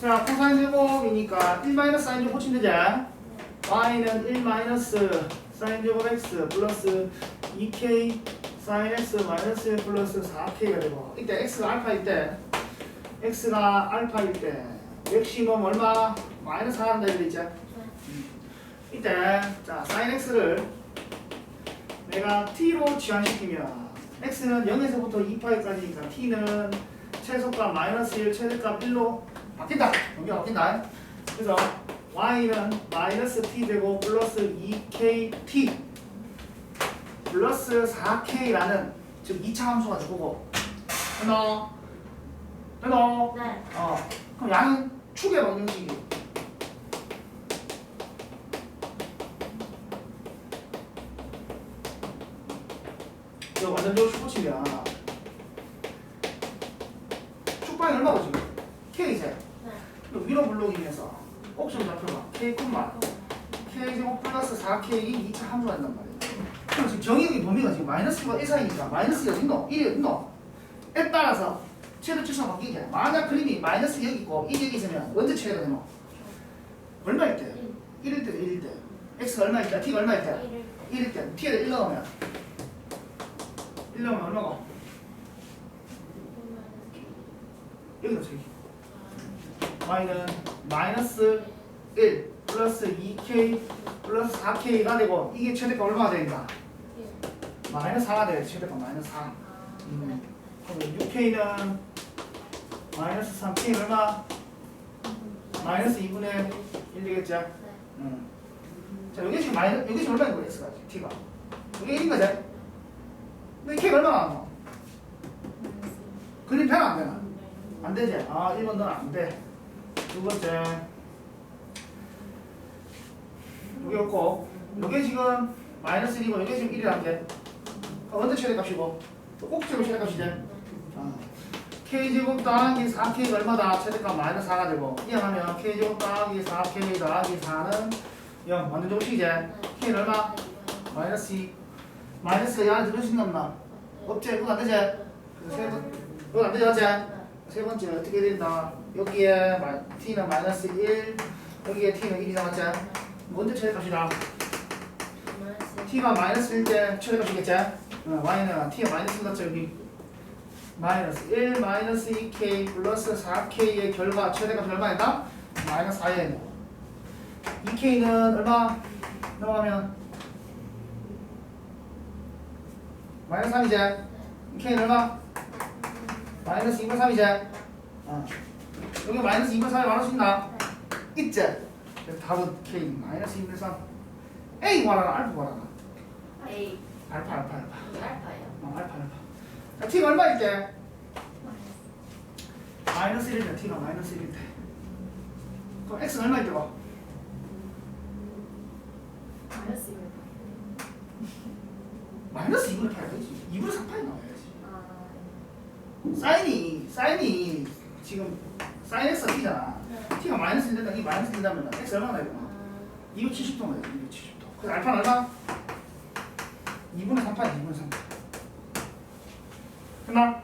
자, 코사인 제곱이니까 1 마이너스 사인 제곱 고치면 되지? y는 1 마이너스 사인 제곱 x 플러스 2k 사인 x 마이너스 1 플러스 4k가 되고 이때 x가 알파일 때 x가 알파일 때 맥시멈 얼마? 마이너스 4 한다 이거 있지? 이때 자 사인 x를 내가 t로 지환시키면 x는 0에서부터 2파이까지니까 t는 최소값 마이너스 1 최대값 1로 바뀐다 여기 바뀐다 그래서 y는 마이너스 t 되고 플러스 2kt 플러스 4k라는 즉 2차 함수가 주고 됐노? 됐노? 네. 어 그럼 양은 축의 방정식이 이거 완전적으로 축 치면 축방이 얼마고 지금? K제 네. 위로 블록이면서 꼭좀 잡혀봐 K 콤마 K 제곱 플러스 4K이 2차 함수가 된단 말이야 그럼 지금 정의의 범위가 지금 마이너스가 1 사이니까 마이너스가 있노? 1이 있노? 에 따라서 최대 추수가 바뀌게 만약 그림이 마이너스 여기 있고 1이 여기 있으면 언제 최대가 되노? 얼마일 때? 1일 때 1일 때 X가 얼마일 때? T가 얼마일 때? 1일 때 T에다 1 넣으면 1 넣으면 얼마고? 여기다 저기 y는 마이너스 1 플러스 2k 플러스 4k가 되고 이게 최대가 얼마가 되니까 마이너스 4가 돼 최대가 마이너스 4 음. 그럼 6k는 마이너스 3 k 얼마? 마이너스 2분의 1 되겠죠? 음. 자 여기 지금 마이너스 여기 지금 얼마인 거야 x가 t가 여기 1인 거지? 근데 k가 얼마 나왔노? 그림 되나 안 되나? 안 되지? 아 1번 넌안 돼. 두 번째 여기 없고 여기 지금 마이너스 1이고 여기 지금 1이라는 게 언제 최대 값이고 꼭 최고 최대 값이지? 아. k제곱 더하기 4k가 얼마다? 최대값 마이너스 4가 되고 이항하면 k제곱 더하기 4k 더하기 4는 0 완전 정식이지? k는 얼마? 마이너스 2 마이너스가 이 안에 수 있나 없나? 없지? 그거 안 되지? 그래서 안 되지? 맞지? 세 번째 어떻게 된다? 여기에 마- t는 마이너스 1 여기에 t는 1이다 맞지? 먼저 최대값이다 t가 마이너스 1때 최대값이겠지? 어, y는 t가 마이너스 1 같죠 여기 마이너스 1 마이너스 2k 플러스 4k의 결과 최대값이 얼마인가? 마이너스 4에 2k는 얼마? 넘어가면 마이너스 3이지? 2k는 얼마? 마이너스 2분 3이지? 어. 여기 마이너스 2분 3이 많을 수 있나? 있지? 그래서 답은 K 마이너스 2분 3 A 구하라나 알파 구하라나 A 알파 알파 알파 알파예요. 어, 알파 알파 자, T가 얼마일 때? 마이너스 1일 때 T가 마이너스 1일 때 그럼 X는 얼마일 때고? 마이너스 1. 마이너스 2분의 8 되지 2분의 3파이 나와야지 아. 사인이 사인이 지금 사인 X가 T잖아 네. T가 마이너스 1 된다 이 마이너스 1 된다면 X 얼마나? 아. 270도가 돼요 270도 그래서 알파는 얼마? 2분의 3파이 2분의 3 끝나?